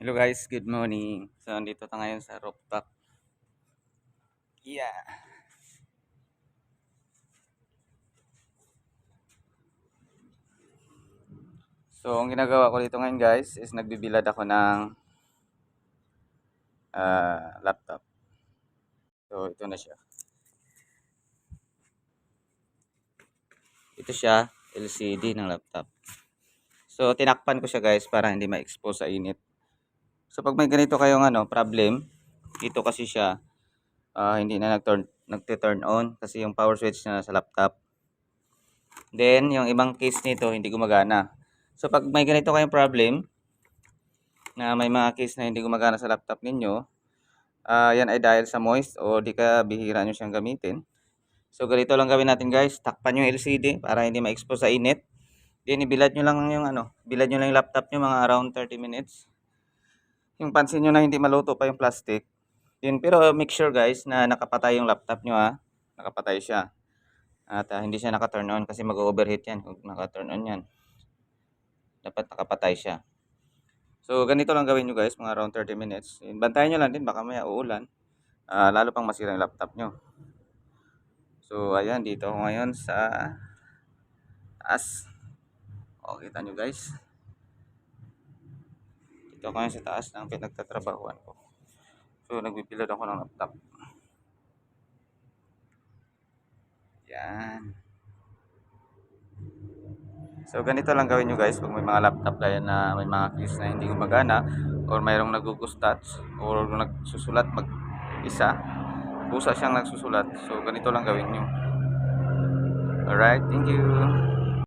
Hello guys, good morning. So, andito tayo ngayon sa rooftop. Yeah. So, ang ginagawa ko dito ngayon guys is nagbibilad ako ng ah, laptop. So, ito na siya. Ito siya, LCD ng laptop. So, tinakpan ko siya guys para hindi ma-expose sa init. So pag may ganito kayong ano, problem, dito kasi siya ah, hindi na nag-turn nagte-turn on kasi yung power switch na sa laptop. Then yung ibang case nito hindi gumagana. So pag may ganito kayong problem na may mga case na hindi gumagana sa laptop ninyo, ah, yan ay dahil sa moist o di ka bihira nyo siyang gamitin. So ganito lang gawin natin guys, takpan yung LCD para hindi ma-expose sa init. Then ibilad nyo lang yung ano, bilad nyo lang yung laptop nyo mga around 30 minutes yung pansin nyo na hindi maluto pa yung plastic, yun, pero make sure guys na nakapatay yung laptop nyo ha. Nakapatay siya. At ah, hindi siya naka-turn on kasi mag-overheat yan kung naka-turn on yan. Dapat nakapatay siya. So, ganito lang gawin nyo guys, mga around 30 minutes. Yun, Bantayan nyo lang din, baka maya uulan. Ah, lalo pang masira yung laptop nyo. So, ayan, dito ako ngayon sa taas. O, kita nyo guys. Dito ako sa taas ng pinagtatrabahuan ko. So, nagpipilad ako ng laptop. Yan. So, ganito lang gawin nyo guys pag may mga laptop kayo na may mga keys na hindi gumagana or mayroong nagugustats or nagsusulat mag-isa. Busa siyang nagsusulat. So, ganito lang gawin nyo. Alright, thank you.